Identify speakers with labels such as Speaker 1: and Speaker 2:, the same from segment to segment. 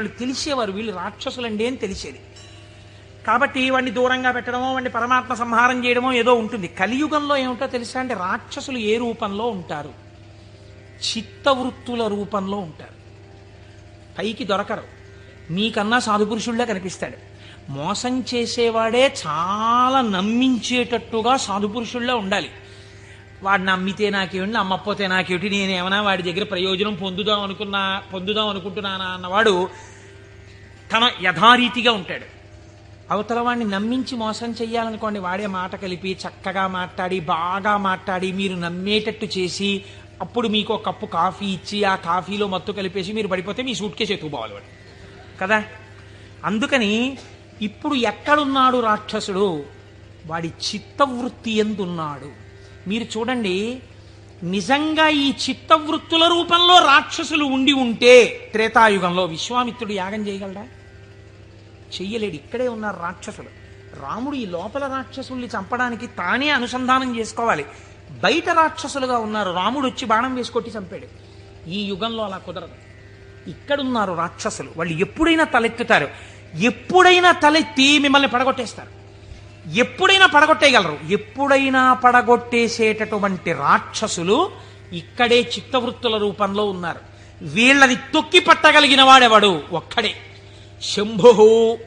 Speaker 1: వాళ్ళు తెలిసేవారు వీళ్ళు రాక్షసులండి అని తెలిసేది. కాబట్టి వాడిని దూరంగా పెట్టడమో వాడిని పరమాత్మ సంహారం చేయడమో ఏదో ఉంటుంది. కలియుగంలో ఏమిటో తెలుసా అంటే రాక్షసులు ఏ రూపంలో ఉంటారు? చిత్తవృత్తుల రూపంలో ఉంటారు. పైకి దొరకరు. మీకన్నా సాధుపురుషుళ్ళే కనిపిస్తాడు. మోసం చేసేవాడే చాలా నమ్మించేటట్టుగా సాధుపురుషుళ్ళే ఉండాలి. వాడిని నమ్మితే నాకేమిటి నమ్మకపోతే నాకేమిటి నేను ఏమైనా వాడి దగ్గర ప్రయోజనం పొందుదాం అనుకున్నా పొందుదాం అనుకుంటున్నానా అన్నవాడు తన యథారీతిగా ఉంటాడు. అవతల వాడిని నమ్మించి మోసం చేయాలనుకోండి వాడే మాట కలిపి చక్కగా మాట్లాడి బాగా మాట్లాడి మీరు నమ్మేటట్టు చేసి అప్పుడు మీకు ఒక కప్పు కాఫీ ఇచ్చి ఆ కాఫీలో మత్తు కలిపేసి మీరు పడిపోతే మీ సూట్ కేసు ఎత్తుకుపోవాలి వాడు. కదా? అందుకని ఇప్పుడు ఎక్కడున్నాడు రాక్షసుడు? వాడి చిత్తవృత్తి ఎందున్నాడు? మీరు చూడండి నిజంగా ఈ చిత్తవృత్తుల రూపంలో రాక్షసులు ఉండి ఉంటే త్రేతాయుగంలో విశ్వామిత్రుడు యాగం చేయగలడా? చెయ్యలేడు. ఇక్కడే ఉన్నారు రాక్షసులు. రాముడు ఈ లోపల రాక్షసుల్ని చంపడానికి తానే అనుసంధానం చేసుకోవాలి. బయట రాక్షసులుగా ఉన్నారు. రాముడు వచ్చి బాణం వేసుకొట్టి చంపాడు. ఈ యుగంలో అలా కుదరదు. ఇక్కడున్నారు రాక్షసులు. వాళ్ళు ఎప్పుడైనా తలెత్తుతారు. ఎప్పుడైనా తలెత్తి మిమ్మల్ని పడగొట్టేస్తారు. ఎప్పుడైనా పడగొట్టేయగలరు. ఎప్పుడైనా పడగొట్టేసేటటువంటి రాక్షసులు ఇక్కడే చిత్తవృత్తుల రూపంలో ఉన్నారు. వీళ్ళని తొక్కి పట్టగలిగిన వాడెవడు? ఒక్కడే. శంభు.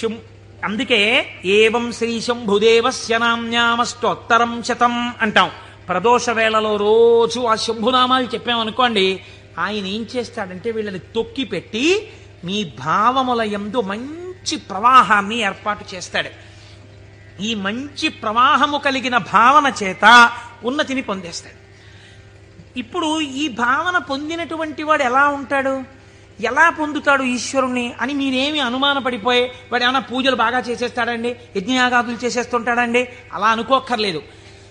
Speaker 1: శం అందుకే ఏవం శ్రీ శంభుదేవస్య నామ్యామస్తోత్తరం శతం అంటాం. ప్రదోష వేళలో రోజు ఆ శంభునామాలు చెప్పామనుకోండి ఆయన ఏం చేస్తాడంటే వీళ్ళని తొక్కి పెట్టి మీ భావముల ఎందు మంచి మంచి ప్రవాహాన్ని ఏర్పాటు చేస్తాడు. ఈ మంచి ప్రవాహము కలిగిన భావన చేత ఉన్నతిని పొందేస్తాడు. ఇప్పుడు ఈ భావన పొందినటువంటి వాడు ఎలా ఉంటాడు? ఎలా పొందుతాడు ఈశ్వరుణ్ణి అని మీరేమి అనుమానపడిపోయి వాడు ఏమైనా పూజలు బాగా చేసేస్తాడండి? యజ్ఞయాగాదులు చేసేస్తుంటాడండి? అలా అనుకోక్కర్లేదు.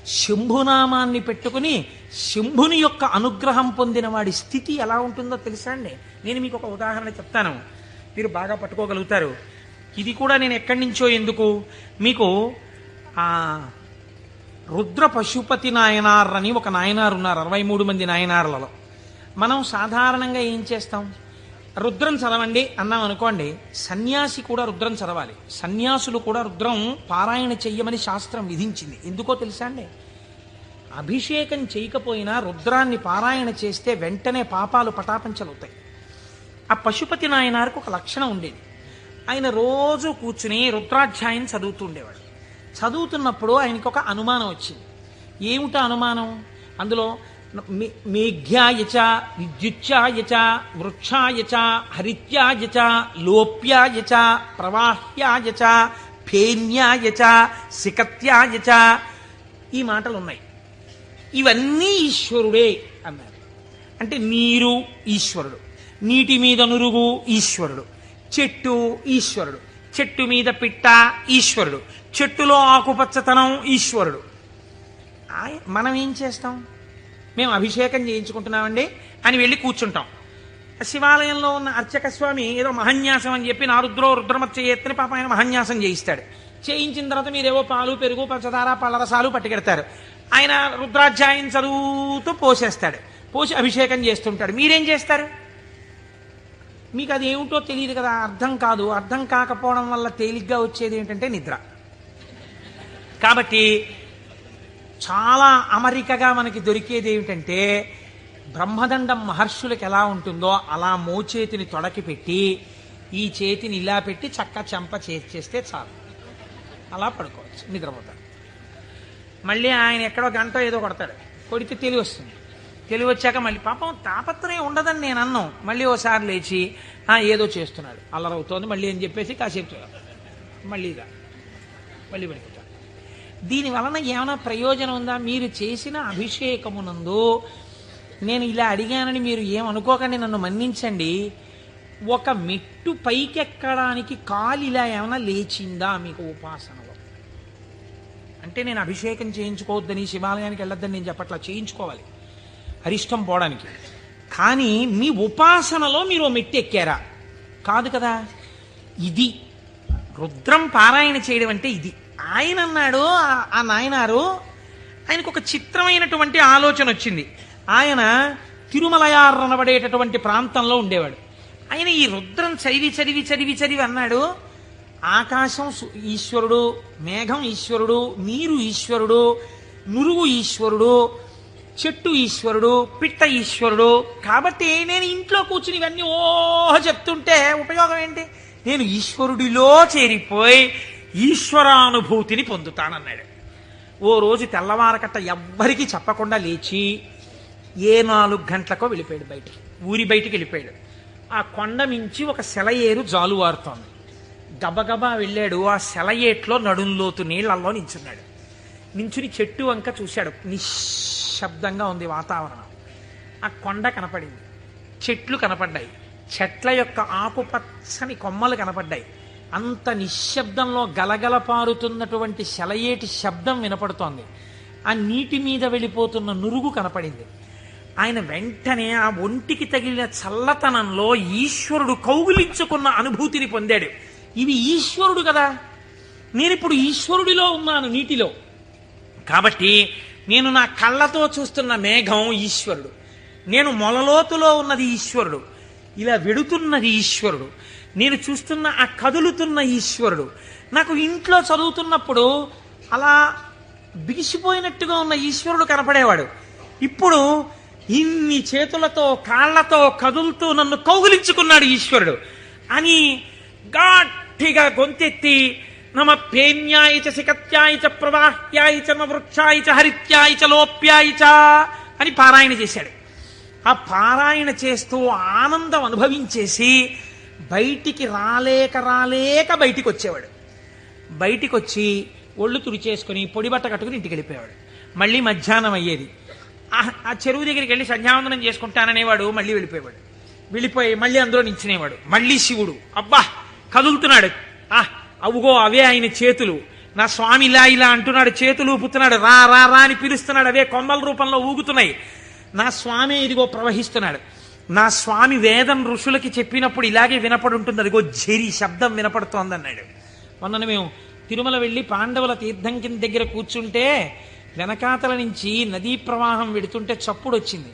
Speaker 1: శంభునామాన్ని పెట్టుకుని శంభుని యొక్క అనుగ్రహం పొందిన వాడి స్థితి ఎలా ఉంటుందో తెలుసా అండి? నేను మీకు ఒక ఉదాహరణ చెప్తాను. మీరు బాగా పట్టుకోగలుగుతారు. ఇది కూడా నేను ఎక్కడి నుంచో ఎందుకు? మీకు ఆ రుద్ర పశుపతి నాయనార్ అని ఒక నాయనారు ఉన్నారు అరవై మూడు మంది నాయనార్లలో. మనం సాధారణంగా ఏం చేస్తాం? రుద్రం చదవండి అన్నాం అనుకోండి సన్యాసి కూడా రుద్రం చదవాలి. సన్యాసులు కూడా రుద్రం పారాయణ చెయ్యమని శాస్త్రం విధించింది. ఎందుకో తెలుసా అండి? అభిషేకం చేయకపోయినా రుద్రాన్ని పారాయణ చేస్తే వెంటనే పాపాలు పటాపంచలవుతాయి. ఆ పశుపతి నాయనారికి ఒక లక్షణం ఉండేది. ఆయన రోజు కూర్చుని రుద్రాధ్యాయం చదువుతూ ఉండేవాడు చదువుతున్నప్పుడు ఆయనకు ఒక అనుమానం వచ్చింది. ఏమిట అనుమానం? అందులో మేఘ్యాయచ మేఘ్యాయ వృక్షాయచ హరిత్యాయచ లోప్యాయచ ప్రవాహ్యాయచ ఫేన్యాయచ సికత్యాయచ ఈ మాటలు ఉన్నాయి ఇవన్నీ ఈశ్వరుడే అన్నారు. అంటే నీరు ఈశ్వరుడు. నీటి మీద నురుగు ఈశ్వరుడు. చెట్టు ఈశ్వరుడు. చెట్టు మీద పిట్ట ఈశ్వరుడు. చెట్టులో ఆకుపచ్చతనం ఈశ్వరుడు. మనం ఏం చేస్తాం? మేము అభిషేకం చేయించుకుంటున్నామండి అని వెళ్ళి కూర్చుంటాం. శివాలయంలో ఉన్న అర్చక స్వామి ఏదో మహన్యాసం అని చెప్పి నా రుద్రో పాప ఆయన మహన్యాసం చేయిస్తాడు. చేయించిన తర్వాత మీరేవో పాలు పెరుగు పంచదార పళ్ళరసాలు పట్టుకెడతారు. ఆయన రుద్రాధ్యాయం చదువుతూ పోసేస్తాడు. పోసి అభిషేకం చేస్తుంటాడు. మీరేం చేస్తారు? మీకు అది ఏమిటో తెలియదు కదా అర్థం కాదు. అర్థం కాకపోవడం వల్ల తేలిగ్గా వచ్చేది ఏంటంటే నిద్ర. కాబట్టి చాలా అమరికగా మనకి దొరికేది ఏమిటంటే బ్రహ్మదండం మహర్షులకు ఎలా ఉంటుందో అలా మోచేతిని తొడకి పెట్టి ఈ చేతిని ఇలా పెట్టి చక్క చెంప చేస్తే చాలు. అలా పడుకోవచ్చు నిద్రపోతారు మళ్ళీ ఆయన ఎక్కడో గంట ఏదో కొడతాడు. కొడితే తెలివి వస్తుంది తెలివి వచ్చాక మళ్ళీ పాపం తాపత్రయం ఉండదని నేను అన్నాం. మళ్ళీ ఓసారి లేచి "ఆ, ఏదో చేస్తున్నాడు. అల్లరవుతోంది. మళ్ళీ అని చెప్పేసి కాసేపు మళ్ళీ ఇదా. మళ్ళీ పడిపోతాడు దీని వలన ఏమైనా ప్రయోజనం ఉందా? మీరు చేసిన అభిషేకమునందు నేను ఇలా అడిగానని మీరు ఏమనుకోకండి నన్ను మన్నించండి. ఒక మెట్టు పైకెక్కడానికి కాలు ఇలా ఏమైనా లేచిందా మీకు ఉపాసనలో? అంటే నేను అభిషేకం చేయించుకోవద్దని శివాలయానికి వెళ్ళొద్దని నేను చెప్పట్లా చేయించుకోవాలి. అరిష్టం పోవడానికి. కానీ మీ ఉపాసనలో మీరు ఓ మెట్టు ఎక్కారా? కాదు కదా. ఇది రుద్రం పారాయణ చేయడం అంటే ఇది. ఆయన అన్నాడు ఆ- నాయనారు ఆయనకు ఒక చిత్రమైనటువంటి ఆలోచన వచ్చింది. ఆయన తిరుమలయార్ అనబడేటటువంటి ప్రాంతంలో ఉండేవాడు. ఆయన ఈ రుద్రం చదివి చదివి చదివి చదివి అన్నాడు ఆకాశం ఈశ్వరుడు మేఘం ఈశ్వరుడు నీరు ఈశ్వరుడు నురుగు ఈశ్వరుడు చెట్టు ఈశ్వరుడు పిట్ట ఈశ్వరుడు. కాబట్టి నేను ఇంట్లో కూర్చుని ఇవన్నీ ఓహ చెప్తుంటే ఉపయోగం ఏంటి? నేను ఈశ్వరుడిలో చేరిపోయి ఈశ్వరానుభూతిని పొందుతానన్నాడు. ఓ రోజు తెల్లవారకట్ట ఎవ్వరికీ చెప్పకుండా లేచి ఏ నాలుగు గంటలకో వెళ్ళిపోయాడు బయటికి. ఊరి బయటికి వెళ్ళిపోయాడు. ఆ కొండ మించి ఒక సెలయేరు జాలువారుతోంది గబగబా వెళ్ళాడు. ఆ సెలయేట్లో నడుంలోతు నీళ్ళల్లో నించున్నాడు. నించుని చెట్టు వంక చూశాడు. నిశ్శబ్దంగా ఉంది వాతావరణం. ఆ కొండ కనపడింది. చెట్లు కనపడ్డాయి. చెట్ల యొక్క ఆకుపచ్చని కొమ్మలు కనపడ్డాయి. అంత నిశ్శబ్దంలో గలగల పారుతున్నటువంటి శలయేటి శబ్దం వినపడుతోంది. ఆ నీటి మీద వెళ్ళిపోతున్న నురుగు కనపడింది. ఆయన వెంటనే ఆ ఒంటికి తగిలిన చల్లతనంలో ఈశ్వరుడు కౌగిలించుకున్న అనుభూతిని పొందాడు. ఇది ఈశ్వరుడు కదా. నేనిప్పుడు ఈశ్వరుడిలో ఉన్నాను నీటిలో. కాబట్టి నేను నా కళ్ళతో చూస్తున్న మేఘం ఈశ్వరుడు. నేను మొలలోతులో ఉన్నది ఈశ్వరుడు. ఇలా వెడుతున్నది ఈశ్వరుడు. నేను చూస్తున్న ఆ కదులుతున్న ఈశ్వరుడు. నాకు ఇంట్లో చదువుతున్నప్పుడు అలా బిగిసిపోయినట్టుగా ఉన్న ఈశ్వరుడు కనపడేవాడు. ఇప్పుడు ఇన్ని చేతులతో కాళ్ళతో కదులుతూ నన్ను కౌగులించుకున్నాడు ఈశ్వరుడు. అని గట్టిగా గొంతెత్తి నమ పేన్యాయ చ సికత్యాయ చ ప్రవాహ్యాయ చ వృక్షాయ చ హరిత్యాయ చ లోప్యాయ చ అని పారాయణ చేశాడు. ఆ పారాయణ చేస్తూ ఆనందం అనుభవించేసి బయటికి రాలేక రాలేక బయటికి వచ్చేవాడు బయటికి వచ్చి ఒళ్ళు తుడిచేసుకుని పొడి బట్ట కట్టుకుని ఇంటికి వెళ్ళిపోయేవాడు. మళ్ళీ మధ్యాహ్నం అయ్యేది. ఆ- ఆ చెరువు దగ్గరికి వెళ్ళి సంధ్యావందనం చేసుకుంటాననేవాడు మళ్ళీ వెళ్ళిపోయేవాడు. వెళ్ళిపోయి మళ్ళీ అందులో నించునేవాడు మళ్ళీ శివుడు. అబ్బా! కదులుతున్నాడు. ఆహ్ అవుగో అవే ఆయన చేతులు. నా స్వామి ఇలా ఇలా అంటున్నాడు చేతులు ఊపుతున్నాడు రా రా రా అని పిలుస్తున్నాడు అవే కొమ్మల రూపంలో ఊగుతున్నాయి. నా స్వామి ఇదిగో ప్రవహిస్తున్నాడు. నా స్వామి వేదం ఋషులకి చెప్పినప్పుడు ఇలాగే వినపడి ఉంటుంది. అదిగో జరి శబ్దం వినపడుతోందన్నాడు. మొన్న మేము తిరుమల వెళ్ళి పాండవుల తీర్థం కింద దగ్గర కూర్చుంటే వెనకాతల నుంచి నదీ ప్రవాహం వెడుతుంటే చప్పుడు వచ్చింది.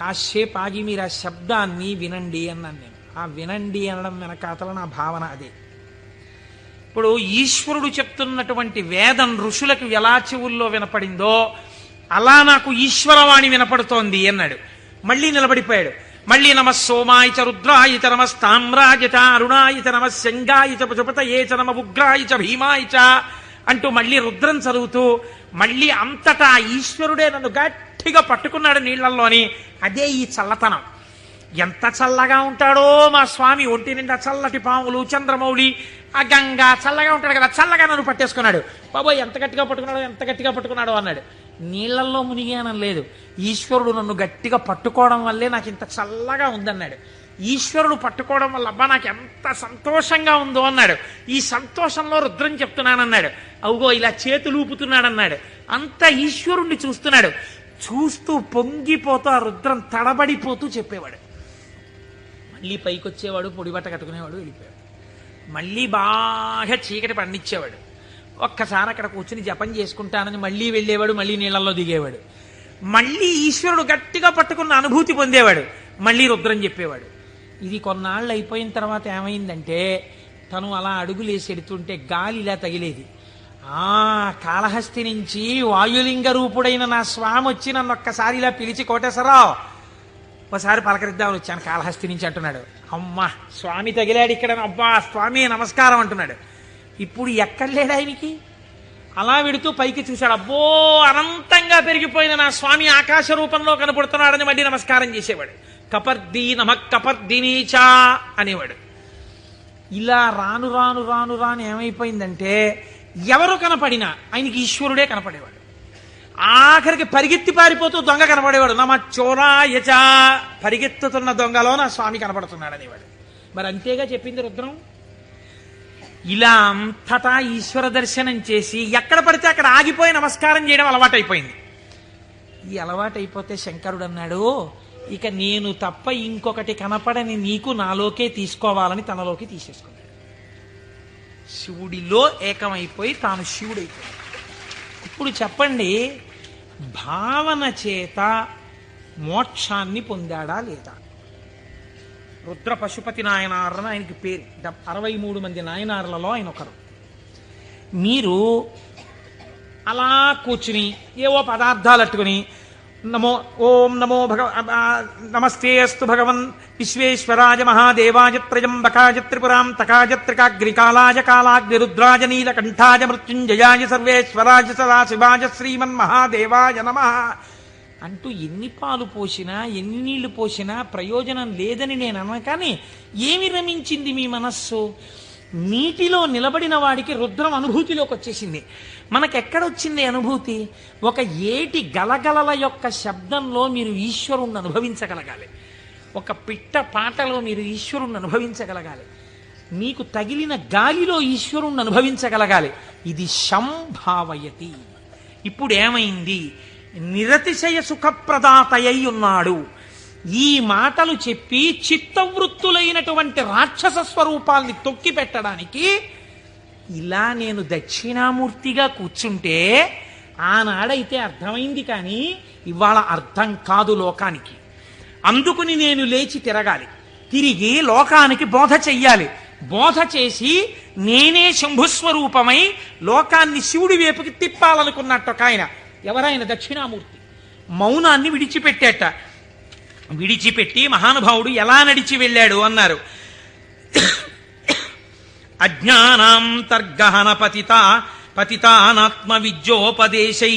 Speaker 1: కాసేపు ఆగి మీరు ఆ శబ్దాన్ని వినండి అన్నాను నేను. ఆ వినండి అనడం వెనకాతల నా భావన అదే. ఇప్పుడు ఈశ్వరుడు చెప్తున్నటువంటి వేదం ఋషులకు ఎలా చెవుల్లో వినపడిందో అలా నాకు ఈశ్వరవాణి వినపడుతోంది అన్నాడు. మళ్ళీ నిలబడిపోయాడు. మళ్ళీ నమ సోమాయిచ రుద్రాయిచ రుద్రాయ చ నమ స్తామ్రాయ చ అరుణాయ చ నమ శంగాయ చ నమ అంటూ మళ్ళీ రుద్రం చదువుతూ మళ్ళీ అంతటా ఈశ్వరుడే నన్ను గట్టిగా పట్టుకున్నాడు నీళ్ళలోని అదే ఈ చల్లతనం. ఎంత చల్లగా ఉంటాడో మా స్వామి ఒంటి నిండా చల్లటి పాములు చంద్రమౌళి ఆ గంగ చల్లగా ఉంటాడు కదా చల్లగా నన్ను పట్టేసుకున్నాడు. బాబోయ్ ఎంత గట్టిగా పట్టుకున్నాడో ఎంత గట్టిగా పట్టుకున్నాడో అన్నాడు. నీళ్ళల్లో మునిగానం లేదు. ఈశ్వరుడు నన్ను గట్టిగా పట్టుకోవడం వల్లే నాకు ఇంత చల్లగా ఉందన్నాడు. ఈశ్వరుడు పట్టుకోవడం వల్ల అబ్బా నాకు ఎంత సంతోషంగా ఉందో అన్నాడు. ఈ సంతోషంలో రుద్రం చెప్తున్నానన్నాడు. అవుగో ఇలా చేతులు ఊపుతున్నాడన్నాడు. అంత ఈశ్వరుణ్ణి చూస్తున్నాడు. చూస్తూ పొంగిపోతూ ఆ రుద్రం తడబడిపోతూ చెప్పేవాడు. మళ్ళీ పైకి వచ్చేవాడు పొడిబట్ట కట్టుకునేవాడు వెళ్ళిపోయాడు. మళ్ళీ బాగా చీకటి పండించేవాడు. ఒక్కసారి అక్కడ కూర్చుని జపం చేసుకుంటానని మళ్ళీ వెళ్ళేవాడు మళ్ళీ నీళ్ళల్లో దిగేవాడు. మళ్ళీ ఈశ్వరుడు గట్టిగా పట్టుకున్న అనుభూతి పొందేవాడు. మళ్ళీ రుద్రం చెప్పేవాడు. ఇది కొన్నాళ్ళు అయిపోయిన తర్వాత ఏమైందంటే తను అలా అడుగులేసి ఎడుతుంటే గాలి ఇలా తగిలేది. ఆ కాళహస్తి నుంచి వాయులింగ రూపుడైన నా స్వామి వచ్చి నన్ను ఒక్కసారి ఇలా పిలిచి కోటేశ్వరరావు ఒకసారి పలకరిద్దామని వచ్చాను కాళహస్తి నుంచి అంటున్నాడు. అమ్మా స్వామి తగిలాడు ఇక్కడ అబ్బా స్వామి నమస్కారం అంటున్నాడు. ఇప్పుడు ఎక్కడ లేడు ఆయనకి? అలా విడుతూ పైకి చూశాడు. అబ్బో అనంతంగా పెరిగిపోయిన నా స్వామి ఆకాశ రూపంలో కనపడుతున్నాడని మళ్ళీ నమస్కారం చేసేవాడు. కపర్ది నమ కపర్దినీచా అనేవాడు. ఇలా రాను రాను రాను రాను ఏమైపోయిందంటే ఎవరు కనపడినా ఆయనకి ఈశ్వరుడే కనపడేవాడు. ఆఖరికి పరిగెత్తి పారిపోతూ దొంగ కనపడేవాడు నమ చోరాయచ పరిగెత్తుతున్న దొంగలో నా స్వామి కనబడుతున్నాడు అనేవాడు. మరి అంతేగా చెప్పింది రుద్రం? ఇలా అంతటా ఈశ్వర దర్శనం చేసి ఎక్కడ పడితే అక్కడ ఆగిపోయి నమస్కారం చేయడం అలవాటైపోయింది. ఈ అలవాటైపోతే శంకరుడు అన్నాడు ఇక నేను తప్ప ఇంకొకటి కనపడని నీకు నాలోకే తీసుకోవాలని తనలోకి తీసేసుకున్నాడు. శివుడిలో ఏకమైపోయి తాను శివుడైపోయాడు. ఇప్పుడు చెప్పండి భావన చేత మోక్షాన్ని పొందాడా లేదా? రుద్ర పశుపతి నాయనారని ఆయనకి పేరు. అరవై మూడు మంది నాయనార్లలో ఆయన ఒకరు మీరు అలా కూర్చుని ఏవో పదార్థాలు అట్టుకుని నమో ఓం నమో భగ నమస్తే అస్తు భగవన్ విశ్వేశ్వరాయ మహాదేవాయ త్రయంబకాయ త్రిపురాం తకాయ త్రికాగ్నికాలాయ కాలాగ్నిరుద్రాయ నీలకంఠాయ మృత్యుంజయాయ సర్వేశ్వరాయ సదాశివాయ శ్రీమన్ మహాదేవాయ నమ. అంటూ ఎన్ని పాలు పోసినా ఎన్ని నీళ్ళు పోసినా ప్రయోజనం లేదని నేను అన్నా కానీ ఏమి రమించింది మీ మనస్సు? నీటిలో నిలబడిన వాడికి రుద్రం అనుభూతిలోకి వచ్చేసింది. మనకెక్కడొచ్చింది అనుభూతి? ఒక ఏటి గలగలల యొక్క శబ్దంలో మీరు ఈశ్వరుణ్ణి అనుభవించగలగాలి. ఒక పిట్ట పాటలో మీరు ఈశ్వరుణ్ణి అనుభవించగలగాలి. మీకు తగిలిన గాలిలో ఈశ్వరుణ్ణి అనుభవించగలగాలి. ఇది సంభావయతి. ఇప్పుడు ఏమైంది నిరతిశయ సుఖప్రదాతయ్య ఉన్నాడు. ఈ మాటలు చెప్పి చిత్తవృత్తులైనటువంటి రాక్షస స్వరూపాల్ని తొక్కి పెట్టడానికి ఇలా నేను దక్షిణామూర్తిగా కూర్చుంటే ఆనాడైతే అర్థమైంది కానీ ఇవాళ అర్థం కాదు లోకానికి. అందుకుని నేను లేచి తిరగాలి. తిరిగి లోకానికి బోధ చెయ్యాలి. బోధ చేసి నేనే శంభుస్వరూపమై లోకాన్ని శివుడి వైపుకి తిప్పాలనుకున్నట్టు ఒక ఆయన. ఎవరాయన? దక్షిణామూర్తి. మౌనాన్ని విడిచిపెట్టేట. విడిచిపెట్టి మహానుభావుడు ఎలా నడిచి వెళ్ళాడు అన్నారు. అజ్ఞానాంతర్గహన పతిత పతితానాత్మ విద్యోపదేశై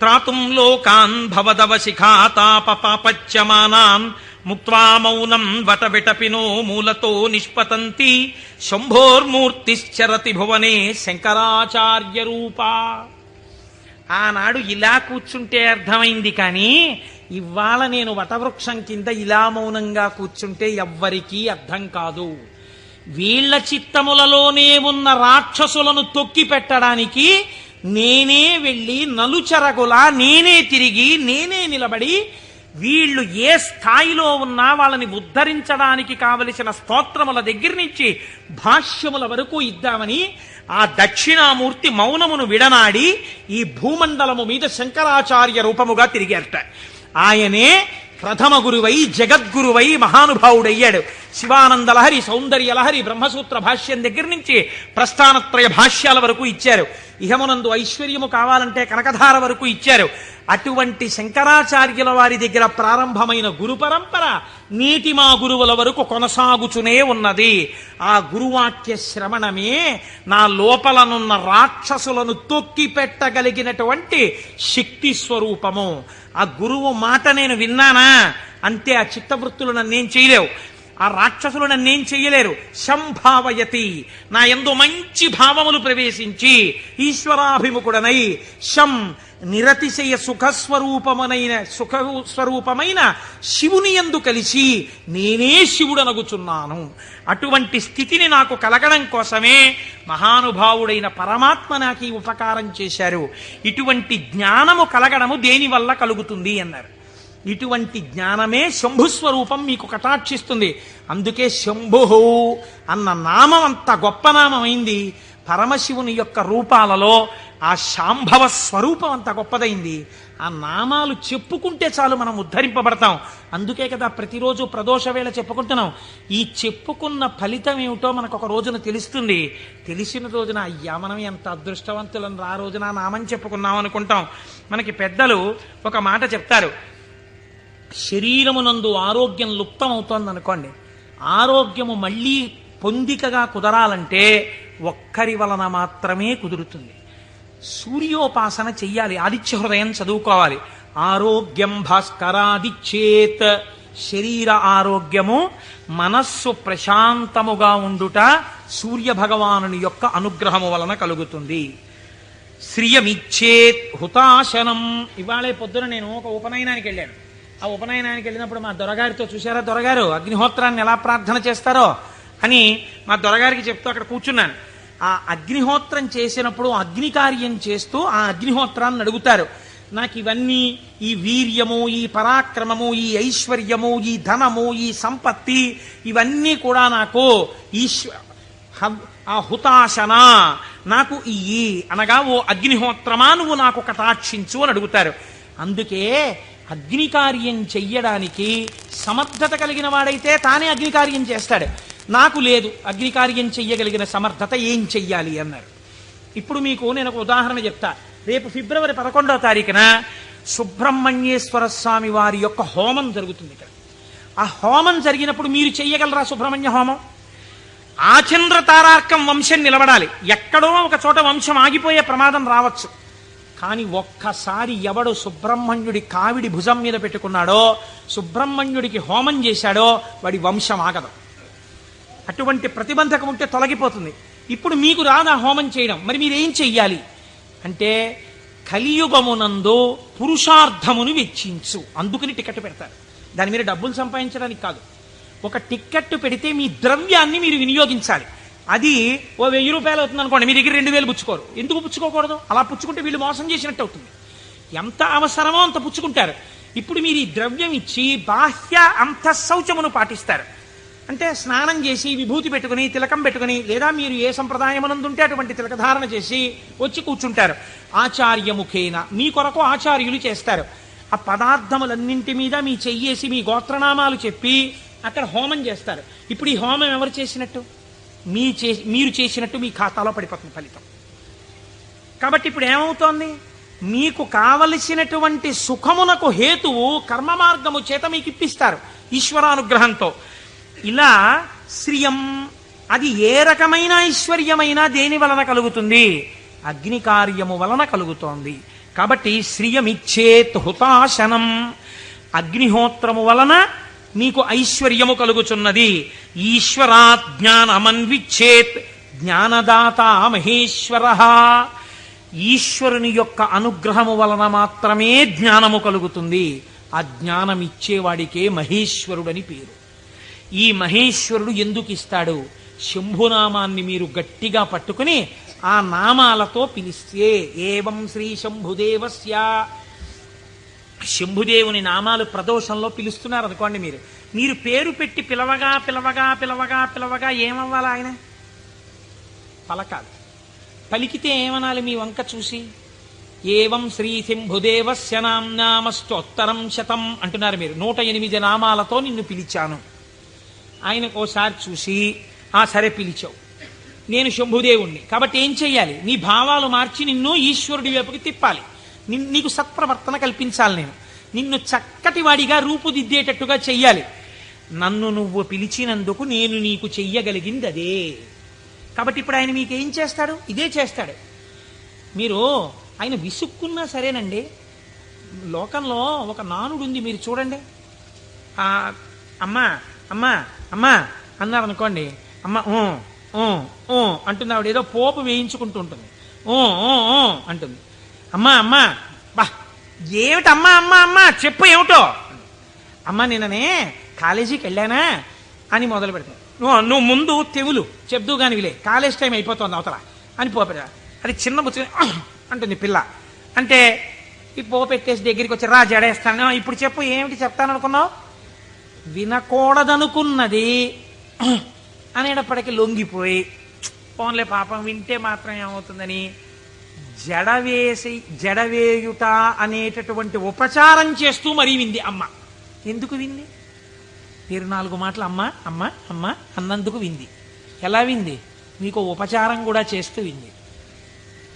Speaker 1: త్రాతుం లోకాన్ భవదవ శిఖాతాప పాపచ్యమానాన్ ముక్వా మౌనం వట విటపినో మూలతో నిష్పతంతి. శంభోర్మూర్తిశ్చరతి భువనే శంకరాచార్య రూపా ఆనాడు ఇలా కూర్చుంటే అర్థమైంది కానీ ఇవాళ నేను వటవృక్షం కింద ఇలా మౌనంగా కూర్చుంటే ఎవ్వరికీ అర్థం కాదు. వీళ్ళ చిత్తములలోనే ఉన్న రాక్షసులను తొక్కి పెట్టడానికి నేనే వెళ్ళి నలుచరగులా నేనే తిరిగి నేనే నిలబడి వీళ్ళు ఏ స్థాయిలో ఉన్నా వాళ్ళని ఉద్ధరించడానికి కావలసిన స్తోత్రముల దగ్గర నుంచి భాష్యముల వరకు ఇద్దామని ఆ దక్షిణామూర్తి మౌనమును విడనాడి ఈ భూమండలము మీద శంకరాచార్య రూపముగా తిరిగారట. ఆయనే ప్రథమ గురువై జగద్గురువై మహానుభావుడయ్యాడు. శివానంద లహరి సౌందర్య లహరి బ్రహ్మసూత్ర భాష్యం దగ్గర నుంచి ప్రస్థానత్రయ భాష్యాల వరకు ఇచ్చారు. ఇహమునందు ఐశ్వర్యము కావాలంటే కనకధార వరకు ఇచ్చారు. అటువంటి శంకరాచార్యుల వారి దగ్గర ప్రారంభమైన గురు పరంపర నీటి మా గురువుల వరకు కొనసాగుచునే ఉన్నది. ఆ గురువాక్య శ్రవణమే నా లోపలనున్న రాక్షసులను తొక్కి పెట్టగలిగినటువంటి శక్తి స్వరూపము. ఆ గురువు మాట నేను విన్నానా? అంతే ఆ చిత్తవృత్తులు నన్నేం చేయలేవు. ఆ రాక్షసులు నన్నేం చెయ్యలేరు శంభావయతి నా ఎందు మంచి భావములు ప్రవేశించి ఈశ్వరాభిముఖుడనై శం నిరతిశయ సుఖస్వరూపమనైన సుఖ స్వరూపమైన శివుని ఎందు కలిసి నేనే శివుడనగుచున్నాను. అటువంటి స్థితిని నాకు కలగడం కోసమే మహానుభావుడైన పరమాత్మ నాకు ఈ ఉపకారం చేశారు. ఇటువంటి జ్ఞానము కలగడము దేనివల్ల కలుగుతుంది అన్నారు. ఇటువంటి జ్ఞానమే శంభుస్వరూపం మీకు కటాక్షిస్తుంది. అందుకే శంభు అన్న నామం అంత గొప్ప నామమైంది పరమశివుని యొక్క రూపాలలో ఆ శాంభవ స్వరూపం అంత గొప్పదైంది. ఆ నామాలు చెప్పుకుంటే చాలు మనం ఉద్ధరింపబడతాం. అందుకే కదా ప్రతిరోజు ప్రదోష వేళ చెప్పుకుంటున్నాం. ఈ చెప్పుకున్న ఫలితం ఏమిటో మనకు ఒక రోజున తెలుస్తుంది. తెలిసిన రోజున అయ్యా మనం ఎంత అదృష్టవంతులను ఆ రోజున నామని చెప్పుకున్నాం అనుకుంటాం. మనకి పెద్దలు ఒక మాట చెప్తారు. శరీరమునందు ఆరోగ్యం లుప్తమవుతోంది అనుకోండి ఆరోగ్యము మళ్ళీ పొందికగా కుదరాలంటే ఒక్కరి వలన మాత్రమే కుదురుతుంది. సూర్యోపాసన చెయ్యాలి ఆదిత్య హృదయం చదువుకోవాలి. ఆరోగ్యం భాస్కరాదిచ్చేత్. శరీర ఆరోగ్యము మనస్సు ప్రశాంతముగా ఉండుట సూర్య భగవానుని యొక్క అనుగ్రహము వలన కలుగుతుంది. శ్రియమిచ్చేత్ హుతాశనం. ఇవాళే పొద్దున నేను ఒక ఉపనయనానికి వెళ్ళాను. ఆ ఉపనయనానికి వెళ్ళినప్పుడు మా దొరగారితో చూశారా దొరగారు అగ్నిహోత్రాన్ని ఎలా ప్రార్థన చేస్తారో? అని మా దొరగారికి చెప్తూ అక్కడ కూర్చున్నాను. ఆ అగ్నిహోత్రం చేసినప్పుడు అగ్ని కార్యం చేస్తూ ఆ అగ్నిహోత్రాన్ని అడుగుతారు. నాకు ఇవన్నీ ఈ వీర్యము ఈ పరాక్రమము ఈ ఐశ్వర్యము ఈ ధనము ఈ సంపత్తి ఇవన్నీ కూడా నాకు ఈశ్వ ఆ హుతాశన నాకు ఇయ్యి అనగా ఓ అగ్నిహోత్రమా నువ్వు నాకు కటాక్షించు అని అడుగుతారు. అందుకే అగ్ని కార్యం చెయ్యడానికి సమర్థత కలిగిన వాడైతే తానే అగ్ని కార్యం చేస్తాడు. నాకు లేదు అగ్ని కార్యం చెయ్యగలిగిన సమర్థత ఏం చెయ్యాలి అన్నారు. ఇప్పుడు మీకు నేను ఒక ఉదాహరణ చెప్తా. రేపు ఫిబ్రవరి పదకొండవ తారీఖున సుబ్రహ్మణ్యేశ్వర స్వామి వారి యొక్క హోమం జరుగుతుంది ఇక్కడ. ఆ హోమం జరిగినప్పుడు మీరు చెయ్యగలరా సుబ్రహ్మణ్య హోమం? ఆచంద్ర తారార్కం వంశం నిలబడాలి. ఎక్కడో ఒక చోట వంశం ఆగిపోయే ప్రమాదం రావచ్చు. కానీ ఒక్కసారి ఎవడు సుబ్రహ్మణ్యుడి కావిడి భుజం మీద పెట్టుకున్నాడో సుబ్రహ్మణ్యుడికి హోమం చేశాడో వాడి వంశం ఆగదు. అటువంటి ప్రతిబంధకం ఉంటే తొలగిపోతుంది. ఇప్పుడు మీకు రాదా హోమం చేయడం మరి మీరేం చెయ్యాలి? అంటే కలియుగమునందు పురుషార్థమును వెచ్చించు. అందుకని టికెట్ పెడతారు. దాని మీద డబ్బులు సంపాదించడానికి కాదు. ఒక టిక్కెట్ పెడితే మీ ద్రవ్యాన్ని మీరు వినియోగించాలి. అది ఓ వెయ్యి రూపాయలు అవుతుంది అనుకోండి మీ దగ్గర రెండు వేలు పుచ్చుకోరు. ఎందుకు పుచ్చుకోకూడదు? అలా పుచ్చుకుంటే వీళ్ళు మోసం చేసినట్టు అవుతుంది. ఎంత అవసరమో అంత పుచ్చుకుంటారు. ఇప్పుడు మీరు ఈ ద్రవ్యం ఇచ్చి బాహ్య అంతఃశౌచమును పాటిస్తారు. అంటే స్నానం చేసి విభూతి పెట్టుకుని తిలకం పెట్టుకుని లేదా మీరు ఏ సంప్రదాయమనందుంటే అటువంటి తిలకధారణ చేసి వచ్చి కూర్చుంటారు. ఆచార్యముఖేన మీ కొరకు ఆచార్యులు చేస్తారు. ఆ పదార్థములన్నింటి మీద మీ చెయ్యేసి మీ గోత్రనామాలు చెప్పి అక్కడ హోమం చేస్తారు. ఇప్పుడు ఈ హోమం ఎవరు చేసినట్టు? మీ చే మీరు చేసినట్టు మీ ఖాతాలో పడిపోతుంది ఫలితం. కాబట్టి ఇప్పుడు ఏమవుతోంది? మీకు కావలసినటువంటి సుఖమునకు హేతువు కర్మ మార్గము చేత మీకు ఇప్పిస్తారు ఈశ్వరానుగ్రహంతో. ఇలా శ్రియం అది ఏ రకమైన ఐశ్వర్యమైన దేని వలన కలుగుతుంది? అగ్ని కార్యము వలన కలుగుతోంది. కాబట్టి శ్రియమిచ్చేత్ హుతాశనం. అగ్నిహోత్రము వలన మీకు ఐశ్వర్యము కలుగుచున్నది. ఈశ్వరాత్ జ్ఞానమన్విచ్చేత్ జ్ఞానదాత మహేశ్వర. ఈశ్వరుని యొక్క అనుగ్రహము వలన మాత్రమే జ్ఞానము కలుగుతుంది. ఆ జ్ఞానం ఇచ్చేవాడికే మహేశ్వరుడని పేరు. ఈ మహేశ్వరుడు ఎందుకు ఇస్తాడు? శంభునామాన్ని మీరు గట్టిగా పట్టుకుని ఆ నామాలతో పిలిస్తే ఏవం శ్రీ శంభుదేవస్య? శంభుదేవుని నామాలు ప్రదోషంలో పిలుస్తున్నారు అనుకోండి మీరు. మీరు పేరు పెట్టి పిలవగా పిలవగా పిలవగా పిలవగా ఏమవ్వాలి ఆయన? పలకాలి. పలికితే ఏమనాలి మీ వంక చూసి? ఏవం శ్రీ శంభుదేవస్య నామస్తోత్తరం శతం అంటున్నారు మీరు. నూట ఎనిమిది నామాలతో నిన్ను పిలిచాను. ఆయనకు ఒకసారి చూసి ఆ సరే పిలిచావు. నేను శంభుదేవుణ్ణి. కాబట్టి ఏం చెయ్యాలి? నీ భావాలు మార్చి నిన్ను ఈశ్వరుడి వైపుకి తిప్పాలి. నీకు సత్ప్రవర్తన కల్పించాలి నేను. నిన్ను చక్కటి వాడిగా రూపుదిద్దేటట్టుగా చెయ్యాలి. నన్ను నువ్వు పిలిచినందుకు నేను నీకు చెయ్యగలిగింది అదే కాబట్టి ఇప్పుడు ఆయన మీకు ఏం చేస్తాడు? ఇదే చేస్తాడు. మీరు ఆయన విసుక్కున్నా సరేనండి. లోకంలో ఒక నానుడు ఉంది మీరు చూడండి. అమ్మా అమ్మా అమ్మా అన్నారు అనుకోండి అమ్మ ఓ ఓ ఊ అంటుంది ఆవిడ ఏదో పోపు వేయించుకుంటూ ఉంటుంది. ఓ ఓ ఓ అంటుంది. అమ్మా అమ్మా బా ఏమిటి అమ్మా అమ్మా అమ్మా చెప్పు ఏమిటో? అమ్మ నిన్ననే కాలేజీకి వెళ్ళానా అని మొదలు పెడతాను నువ్వు నువ్వు ముందు తెవులు చెప్దు కానీ విలే కాలేజ్ టైం అయిపోతుంది అవతల అని పోపెడతా అది చిన్న బుచ్చి అంటుంది పిల్ల. అంటే ఈ పోపెట్టేసి దగ్గరికి వచ్చి రా జడేస్తాను. ఇప్పుడు చెప్పు ఏమిటి చెప్తాను అనుకున్నావు వినకూడదనుకున్నది అనేటప్పటికీ లొంగిపోయి పోన్లే పాపం వింటే మాత్రం ఏమవుతుందని జడవేసి జడవేయుట అనేటటువంటి ఉపచారం చేస్తూ మరీ వింది అమ్మ. ఎందుకు వింది? మీరు నాలుగు మాటలు అమ్మ అమ్మ అమ్మ అన్నందుకు వింది. ఎలా వింది? మీకు ఉపచారం కూడా చేస్తూ వింది.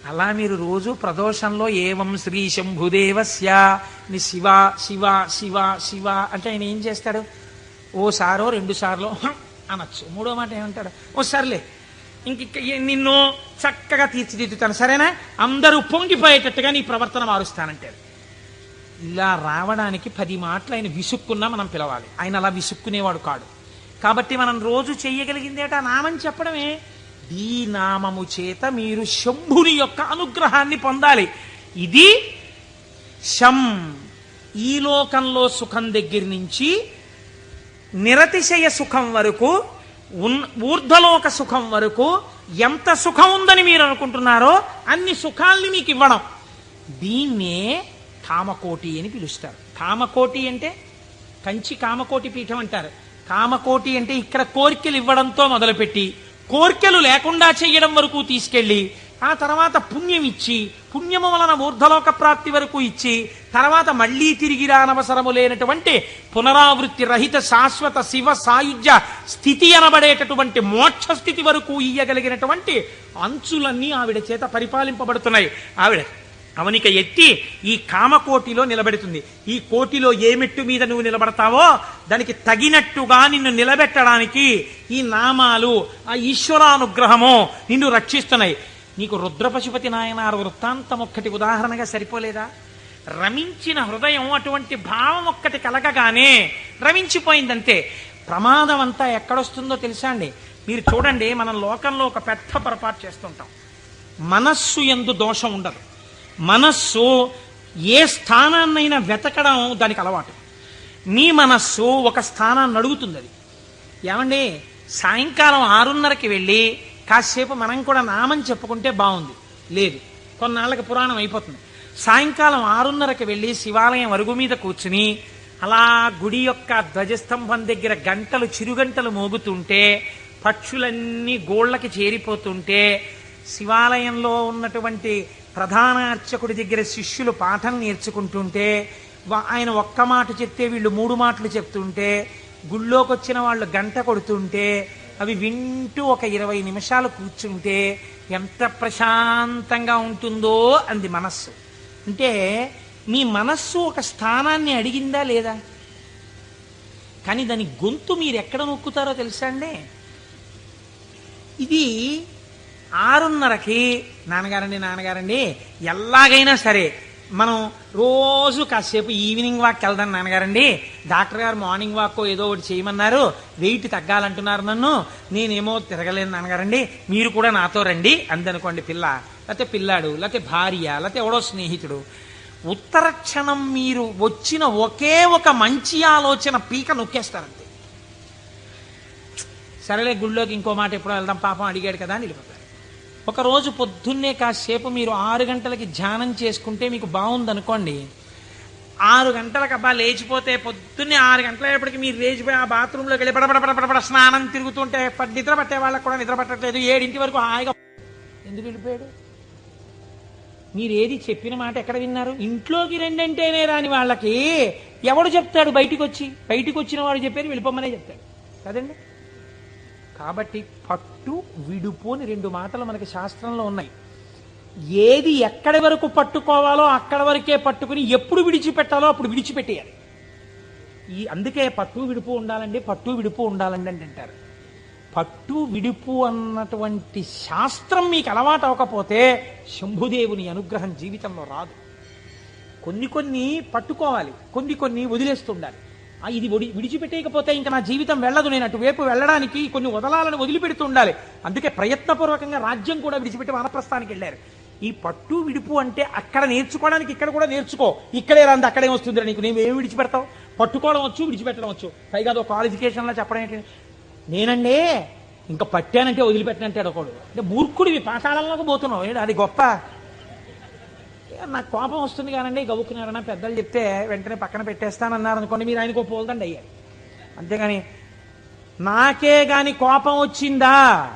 Speaker 1: అలా మీరు రోజు ప్రదోషంలో ఏవం శ్రీ శంభుదేవస్య ని శివ శివ శివ శివ అంటే ఆయన ఏం చేస్తాడు? ఓసారో రెండు సార్లు అనొచ్చు. మూడో మాట ఏమంటాడు? ఓ సర్లే ఇంక నిన్ను చక్కగా తీర్చిదిద్దుతాను సరేనా? అందరూ పొంగిపోయేటట్టుగా నీ ప్రవర్తన మారుస్తానంటాడు. ఇలా రావడానికి పది మాటలు ఆయన విసుక్కున్నా మనం పిలవాలి. ఆయన అలా విసుక్కునేవాడు కాడు. కాబట్టి మనం రోజు చెయ్యగలిగిందేట నామని చెప్పడమే. ఈ నామము చేత మీరు శంభుని యొక్క అనుగ్రహాన్ని పొందాలి. ఇది శం. ఈ లోకంలో సుఖం దగ్గర నుంచి నిరతిశయ సుఖం వరకు ఉన్ సుఖం వరకు ఎంత సుఖం ఉందని మీరు అనుకుంటున్నారో అన్ని సుఖాల్ని మీకు ఇవ్వడం. దీన్నే కామకోటి అని పిలుస్తారు. కామకోటి అంటే కంచి కామకోటి పీఠం అంటారు. కామకోటి అంటే ఇక్కడ కోరికలు ఇవ్వడంతో మొదలుపెట్టి కోర్కెలు లేకుండా చేయడం వరకు తీసుకెళ్ళి ఆ తర్వాత పుణ్యం ఇచ్చి పుణ్యము వలన ఊర్ధలోక ప్రాప్తి వరకు ఇచ్చి తర్వాత మళ్ళీ తిరిగి రానవసరము లేనటువంటి పునరావృత్తి రహిత శాశ్వత శివ సాయుధ్య స్థితి అనబడేటటువంటి మోక్ష స్థితి వరకు ఇయ్యగలిగినటువంటి అంచులన్నీ ఆవిడ చేత పరిపాలింపబడుతున్నాయి. ఆవిడ అవనిక ఎత్తి ఈ కామకోటిలో నిలబెడుతుంది. ఈ కోటిలో ఏ మెట్టు మీద నువ్వు నిలబడతావో దానికి తగినట్టుగా నిన్ను నిలబెట్టడానికి ఈ నామాలు ఆ ఈశ్వరానుగ్రహము నిన్ను రక్షిస్తున్నాయి. నీకు రుద్రపశుపతి నాయనారు వృత్తాంతం ఒక్కటి ఉదాహరణగా సరిపోలేదా? రమించిన హృదయం అటువంటి భావం ఒక్కటి కలగగానే రమించిపోయిందంతే. ప్రమాదం అంతా ఎక్కడొస్తుందో తెలుసా అండి? మీరు చూడండి మనం లోకంలో ఒక పెద్ద పొరపాటు చేస్తుంటాం. మనస్సు ఎందు దోషం ఉండదు. మనస్సు ఏ స్థానాన్నైనా వెతకడం దానికి అలవాటు. నీ మనస్సు ఒక స్థానాన్ని అడుగుతుంది అది. ఏమండి? సాయంకాలం ఆరున్నరకి వెళ్ళి కాసేపు మనం కూడా నామని చెప్పుకుంటే బాగుంది. లేదు కొన్నాళ్ళకి పురాణం అయిపోతుంది. సాయంకాలం ఆరున్నరకి వెళ్ళి శివాలయం అరుగు మీద కూర్చుని అలా గుడి యొక్క ధ్వజస్తంభం దగ్గర గంటలు చిరుగంటలు మోగుతుంటే పక్షులన్నీ గోళ్ళకి చేరిపోతుంటే శివాలయంలో ఉన్నటువంటి ప్రధాన అర్చకుడి దగ్గర శిష్యులు పాఠం నేర్చుకుంటుంటే ఆయన ఒక్క మాట చెప్తే వీళ్ళు మూడు మాటలు చెప్తుంటే గుళ్ళోకి వచ్చిన వాళ్ళు గంట కొడుతుంటే అవి వింటూ ఒక ఇరవై నిమిషాలు కూర్చుంటే ఎంత ప్రశాంతంగా ఉంటుందో అంది మనస్సు. అంటే మీ మనస్సు ఒక స్థానాన్ని అడిగిందా లేదా? కానీ దాని గొంతు మీరు ఎక్కడ నొక్కుతారో తెలుసా అండి? ఇది ఆరున్నరకి నాన్నగారండి నాన్నగారండి ఎలాగైనా సరే మనం రోజు కాసేపు ఈవినింగ్ వాక్ వెళ్దాం నాన్నగారండి. డాక్టర్ గారు మార్నింగ్ వాక్ ఏదో ఒకటి చేయమన్నారు వెయిట్ తగ్గాలంటున్నారు నన్ను. నేనేమో తిరగలేను నాన్నగారండి మీరు కూడా నాతో రండి అందనుకోండి పిల్ల. లేకపోతే పిల్లాడు లేకపోతే భార్య లేకపోతే ఎవడో స్నేహితుడు. ఉత్తర క్షణం మీరు వచ్చిన ఒకే ఒక మంచి ఆలోచన పీక నొక్కేస్తారంతే. సరేలే గుళ్ళోకి ఇంకో మాట ఎప్పుడో వెళ్దాం పాపం అడిగాడు కదా అని వెళ్ళిపోతారు. ఒకరోజు పొద్దున్నే కాసేపు మీరు ఆరు గంటలకి ధ్యానం చేసుకుంటే మీకు బాగుందనుకోండి. ఆరు గంటలకు అబ్బా లేచిపోతే పొద్దున్నే ఆరు గంటలప్పటికి మీరు లేచిపోయి ఆ బాత్రూంలోకి వెళ్ళి పడబడబడబడ స్నానం తిరుగుతుంటే నిద్ర పట్టే వాళ్ళకి కూడా నిద్ర పట్టట్లేదు. ఏడింటి వరకు హాయిగా ఎందుకు వెళ్ళిపోయాడు మీరు ఏది చెప్పిన మాట ఎక్కడ విన్నారు? ఇంట్లోకి రెండంటేనే రాని వాళ్ళకి ఎవడు చెప్తాడు బయటికి వచ్చి బయటికి వచ్చిన వాడు చెప్పారు వెళ్ళిపోమనే చెప్తాడు. కదండి? కాబట్టి పట్టు విడుపు అని రెండు మాటలు మనకి శాస్త్రంలో ఉన్నాయి. ఏది ఎక్కడి వరకు పట్టుకోవాలో అక్కడ వరకే పట్టుకుని ఎప్పుడు విడిచిపెట్టాలో అప్పుడు విడిచిపెట్టేయాలి. ఈ అందుకే పట్టు విడుపు ఉండాలండి పట్టు విడుపు ఉండాలండి అని అంటారు. పట్టు విడుపు అన్నటువంటి శాస్త్రం మీకు అలవాటు అవ్వకపోతే శంభుదేవుని అనుగ్రహం జీవితంలో రాదు. కొన్ని కొన్ని పట్టుకోవాలి కొన్ని కొన్ని వదిలేస్తుండాలి. ఇది విడి విడిచిపెట్టేయకపోతే ఇంకా నా జీవితం వెళ్ళదు. నేను అటువైపు వెళ్ళడానికి కొన్ని వదలాలను వదిలిపెడుతూ ఉండాలి. అందుకే ప్రయత్నపూర్వకంగా రాజ్యం కూడా విడిచిపెట్టి వానప్రస్థానికి వెళ్ళారు. ఈ పట్టు విడుపు అంటే అక్కడ నేర్చుకోవడానికి ఇక్కడ కూడా నేర్చుకో. ఇక్కడే రాంది అక్కడే వస్తుంది నీకు. నేను ఏమి విడిచిపెడతావు? పట్టుకోవడం వచ్చు విడిచిపెట్టడం వచ్చు. పైగా అదో క్వాలిఫికేషన్లో చెప్పడం ఏంటి? నేనండి ఇంకా పట్టానంటే వదిలిపెట్టినంటే ఒకడు. అంటే మూర్ఖుడివి పాతాళంలోకి పోతున్నావు. అది గొప్ప? నాకు కోపం వస్తుంది కానండి గవ్వుకున్నారన్న పెద్దలు చెప్తే వెంటనే పక్కన పెట్టేస్తానన్నారు అనుకోండి మీరు ఆయనకు పోల్దండి అయ్యారు. అంతేగాని నాకే గాని కోపం వచ్చిందా?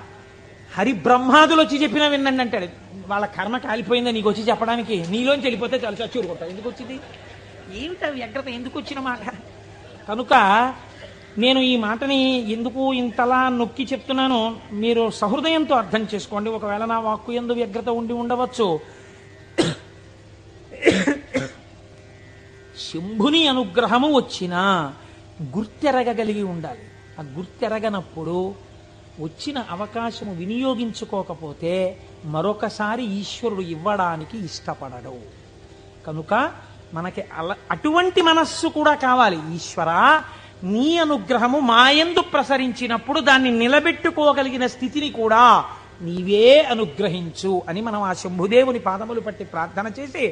Speaker 1: హరి బ్రహ్మాదులు వచ్చి చెప్పినా వినండి అంటాడు. వాళ్ళ కర్మ కాలిపోయిందా నీకు వచ్చి చెప్పడానికి నీలోంచి వెళ్ళిపోతే చాలా చచ్చూరు కొట్టాడు ఎందుకు వచ్చింది? ఏమిటా వ్యగ్రత? ఎందుకు వచ్చిన మాట? కనుక నేను ఈ మాటని ఎందుకు ఇంతలా నొక్కి చెప్తున్నానో మీరు సహృదయంతో అర్థం చేసుకోండి. ఒకవేళ నా వాక్కు ఎందు వ్యగ్రత ఉండి ఉండవచ్చు. శంభుని అనుగ్రహము వచ్చినా గుర్తెరగగలిగి ఉండాలి. ఆ గుర్తెరగనప్పుడు వచ్చిన అవకాశము వినియోగించుకోకపోతే మరొకసారి ఈశ్వరుడు ఇవ్వడానికి ఇష్టపడడు. కనుక మనకి అల అటువంటి మనస్సు కూడా కావాలి. ఈశ్వర నీ అనుగ్రహము మాయందు ప్రసరించినప్పుడు దాన్ని నిలబెట్టుకోగలిగిన స్థితిని కూడా నీవే అనుగ్రహించు అని మనం ఆ శంభుదేవుని పాదములు పట్టి ప్రార్థన చేసి